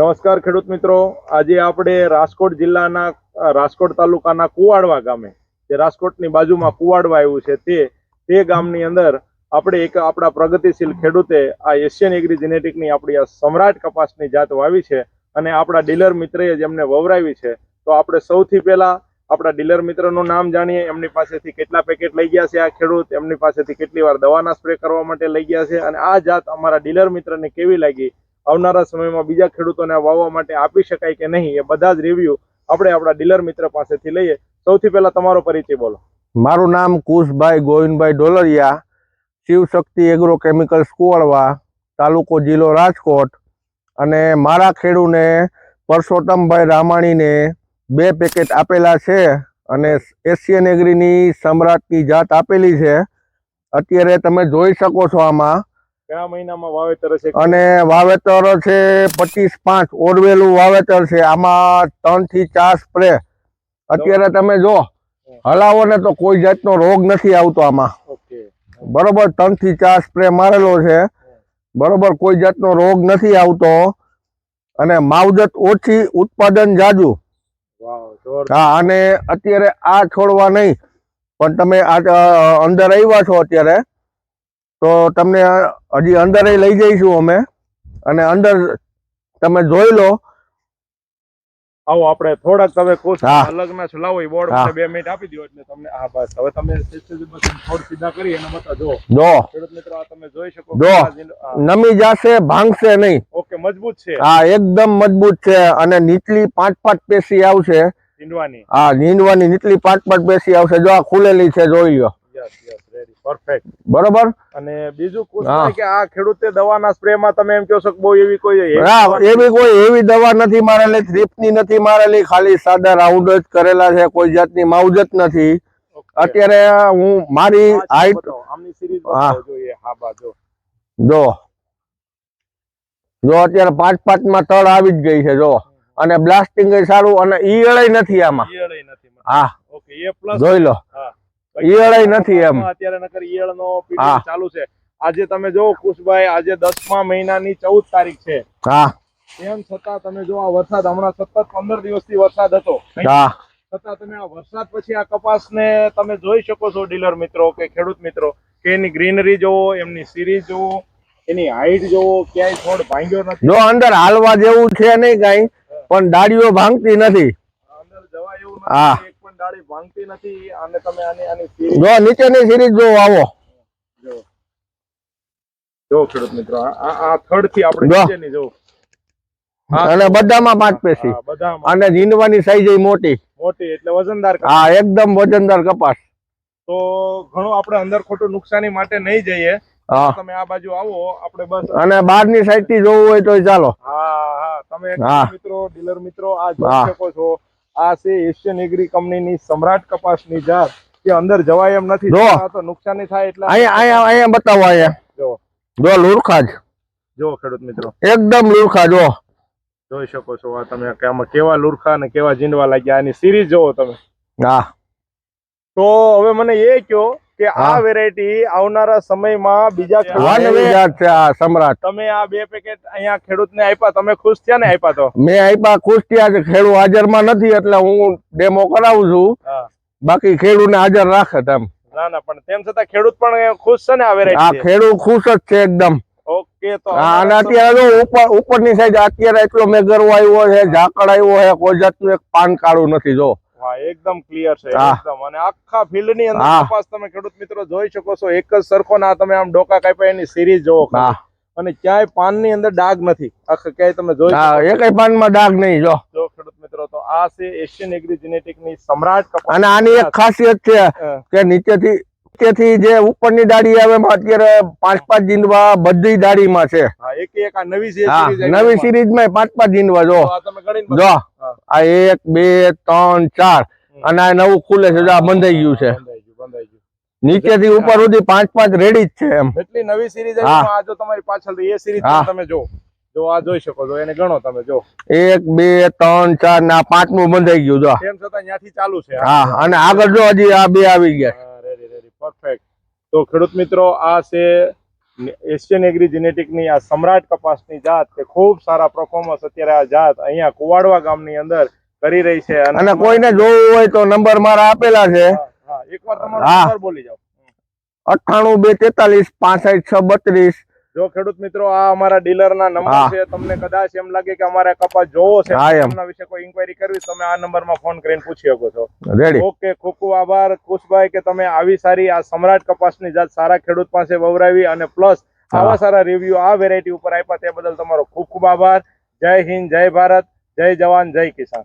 નમસ્કાર ખેડૂત મિત્રો. આજે આપણે રાજકોટ જિલ્લાના રાજકોટ તાલુકાના કુવાડવા ગામે, જે રાજકોટની બાજુમાં કુવાડવા આવ્યું છે, તે તે ગામની અંદર આપણે એક આપણા પ્રગતિશીલ ખેડૂતે આ એશિયન એગ્રી જેનેટિકની આપણી આ સમ્રાટ કપાસની જાત વાવી છે અને આપણા ડીલર મિત્રએ જેમને વવરાવી છે. તો આપણે સૌથી પહેલાં આપણા ડીલર મિત્રનું નામ જાણીએ. એમની પાસેથી કેટલા પેકેટ લઈ ગયા છે આ ખેડૂત? એમની પાસેથી કેટલી વાર દવાના સ્પ્રે કરવા માટે લઈ ગયા છે? અને આ જાત અમારા ડીલર મિત્રને કેવી લાગી? આવનારા સમયમાં બીજા ખેડૂતોને વાવવા માટે આપી શકાય કે નહીં એ બધા જ રિવ્યુ આપણે આપણા ડીલર મિત્ર પાસેથી લઈએ. સૌથી પહેલા તમારો પરિચય બોલો. મારું નામ કુશભાઈ ગોવિંદભાઈ ડોલરિયા, શિવશક્તિ એગ્રો કેમિકલ્સ કુવાડવા, તાલુકો જિલ્લો રાજકોટ, અને મારા ખેડૂને પરસોત્તમભાઈ રામાણીને બે પેકેટ આપેલા છે અને એશિયન એગ્રીની સમ્રાટની જાત આપેલી છે. અત્યારે તમે જોઈ શકો છો આમાં કયા મહિનામાં વાવેતર છે અને વાવેતર છે પચીસ પાંચ ઓરવેલું વાવેતર છે. આમાં ત્રણથી ચાર સ્પ્રે. અત્યારે તમે જો હલાવો ને તો કોઈ જાતનો રોગ નથી આવતો આમાં. બરોબર ત્રણથી ચાર સ્પ્રે મારેલો છે. બરોબર કોઈ જાતનો રોગ નથી આવતો. અને માવજત ઓછી ઉત્પાદન જાજુ. હા અને અત્યારે આ છોડવા નહીં. પણ તમે આ અંદર આવ્યા છો અત્યારે. તો તમને હજી અંદર લઈ જઈશું અમે. અને અંદર તમે જોઈ લો. આવો આપણે થોડાક તમે હા. અલગના છો લાવો બોર્ડ બે મિનિટ આપી દો એટલે તમને હા બસ. હવે તમે થોડ સીધા કરી અને બતા જો જો. ખેડૂત મિત્રો આ તમે જોઈ શકો જો. નમી જશે ભાંગશે નહીં. ઓકે મજબૂત છે. હા એકદમ મજબૂત છે. અને નીચલી પાંચ પાંચ પેશી આવશે. નીંદવાની હા નીંદવાની નીચલી પાંચ પાંચ પેશી આવશે. જો આ ખુલેલી છે જોઈ લો. Yes yes. પરફેક્ટ બરોબર? અને બીજું પૂછવું કે આ ખેડૂતે દવાના સ્પ્રે માં તમે એમ કહો છો કે બહુ એવી કોઈ એવી કોઈ એવી દવા નથી મારેલી થ્રીપની નથી મારેલી ખાલી સાદા રાઉન્ડ જ કરેલા છે કોઈ જાતની માવજત નથી. અત્યારે હું મારી હાઈટ આમની સિરીઝ. જોઈએ હા બા જો. જો. જો અત્યારે પાંચ પાંચમાં તળ આવી જ ગઈ છે જો. અને બ્લાસ્ટિંગ સારું અને ઈ અળાઈ નથી આમાં. હા. ઓકે એ પ્લસ જોઈ લો. હા નથી એમ. અત્યારે નકર ઈયળ નો હા. ચાલુ છે. આજે તમે જો કુશભાઈ આજે દસમા મહિનાની ચૌદ તારીખ છે. હા. એમ છતાં તમે જો આ વરસાદ હમણાં સતત પંદર દિવસથી વરસાદ હતો. હા. છતાં તમે આ વરસાદ પછી આ કપાસને તમે જોઈ શકો છો ડીલર મિત્રો કે ખેડૂત મિત્રો કે એની ગ્રીનરી જોવો એમની સિરીઝ જોવો એની હાઈટ જોવો ક્યાંય છોડ ભાંગ્યો નથી. જો અંદર હાલવા જેવું છે નહીં કઈ પણ ડાળીઓ ભાંગતી નથી. અંદર જવા એવું નથી. ડાળી ભાંગતી નથી અને તમે આની આની જો નીચેની સિરીઝ જો આવો. જો. જો ખેડૂત મિત્રો આ આ- થર્ડથી આપણે નીચેની જો. અને બધામાં પાંચ પેશી. અને જીંદવાની સાઈઝ મોટી. મોટી એટલે વજનદાર. હા એકદમ વજનદાર કપાસ. તો ઘણું આપણે અંદર ખોટું નુકસાની માટે નહીં જઈએ. તમે આ બાજુ આવો આપણે બસ. અને બહારની સાઈડથી જોવું હોય તો ચાલો. હા હા. તમે મિત્રો ડીલર મિત્રો આ જોઈ શકો છો. આ છે એશિયન એગ્રી કંપનીની સમ્રાટ કપાસની જાત કે અંદર જવાય એમ નથી જો. આ તો નુકસાની થાય એટલે અહીંયા અહીંયા અહીંયા બતાવો અહીંયા. જો. જો લુરખા જ. જો ખેડૂત મિત્રો. એકદમ લુરખા જો. જોઈ શકો છો આ તમે કે આમાં કેવા લુરખા ને કેવા જીંડવા લાગ્યા આની સિરીઝ જોવો તમે. હા. તો હવે મને એ કહો કે આ વેરાયટી આવનારા સમયમાં બીજા સમ્રાટ. તમે આ બે પેકેટ અહીંયા ખેડૂતને આપ્યા તમે ખુશ થયા ને આપ્યા તો? મેં આપ્યા ખુશ થયા ખેડૂત હાજરમાં નથી એટલે હું ડેમો કરાવું છું. બાકી ખેડૂતને હાજર રાખે તેમ ના ના પણ તેમ છતાં ખેડૂત પણ ખુશ છે ને આ આ ખેડૂત ખુશ જ છે એકદમ. ઓકે તો હા, અને અત્યારે ઉપર ઉપરની સાઈડ અત્યારે એટલો મેઘરવો આવ્યો છે ઝાકળ આવ્યો છે કોઈ જાતનું એક પાન કાળું નથી જો. હા એકદમ ક્લિયર છે એકદમ. અને આખા ફિલ્ડની અંદર. કપાસ તમે ખેડૂત મિત્રો જોઈ શકો છો એક જ સરખો ના તમે આમ ડોકા કાપ્યા એની સિરીઝ જોવો અને ક્યાંય પાનની અંદર ડાઘ નથી. આખા ક્યાંય તમે જોઈ એક પાનમાં ડાઘ નહીં જો. જો ખેડૂત મિત્રો તો આ છે એશિયન એગ્રી જેનેટિકની સમ્રાટ કપાસ. અને આની એક ખાસિયત છે કે નીચેથી નીચેથી જે ઉપરની ડાળી આવે અત્યારે પાંચ પાંચ જીંદવા બધી ડાળીમાં છે. નવી. સિરીઝમાં પાંચ પાંચ જીંદવા જો. આ જો આ એક બે ત્રણ ચાર. અને આ નવું ખુલે છે જો આ બંધાઈ ગયું છે. નીચેથી ઉપર સુધી પાંચ પાંચ રેડી જ છે એમ. એટલી નવી સિરીઝ. આ જો તમારી પાછળ એ સિરીઝ તમે જો. જો આ જોઈ શકો છો એને ગણો તમે જો. એક બે ત્રણ ચાર ના પાંચમું બંધાઈ ગયું જો. તેમ છતાં ત્યાંથી ચાલુ છે હા અને આગળ જો હજી આ બે આવી ગયા. પરફેક્ટ તો ખેડૂત મિત્રો આ છે એશિયન એગ્રી જેનેટિકની આ સમ્રાટ કપાસની જાત તે ખૂબ સારા પરફોર્મન્સ અત્યારે આ જાત અહીંયા કુવાડવા ગામની અંદર કરી રહી છે. અને કોઈને જોવું હોય તો નંબર મારા આપેલા છે. એકવાર તમારો. નંબર બોલી જાઓ. અઠ્ઠાણું બે તેતાલીસ પાસઠ છ બત્રીસ જો ખેડૂત મિત્રો આ અમારા ડીલરના નંબર છે. તમને કદાચ એમ લાગે કે અમારે કપાસ જોવો છે. એમના વિશે કોઈ ઇન્ક્વાયરી કરવી તમે આ નંબરમાં ફોન કરીને પૂછી શકો છો. ઓકે ખૂબ ખૂબ આભાર. ખુશભાઈ કે તમે આવી સારી આ સમ્રાટ કપાસની જાત સારા ખેડૂત પાસે વવરાવી અને પ્લસ આવા સારા રિવ્યુ આ વેરાયટી ઉપર આપ્યા તે બદલ તમારો ખૂબ ખૂબ આભાર. જય હિન્દ જય ભારત જય જવાન જય કિસાન.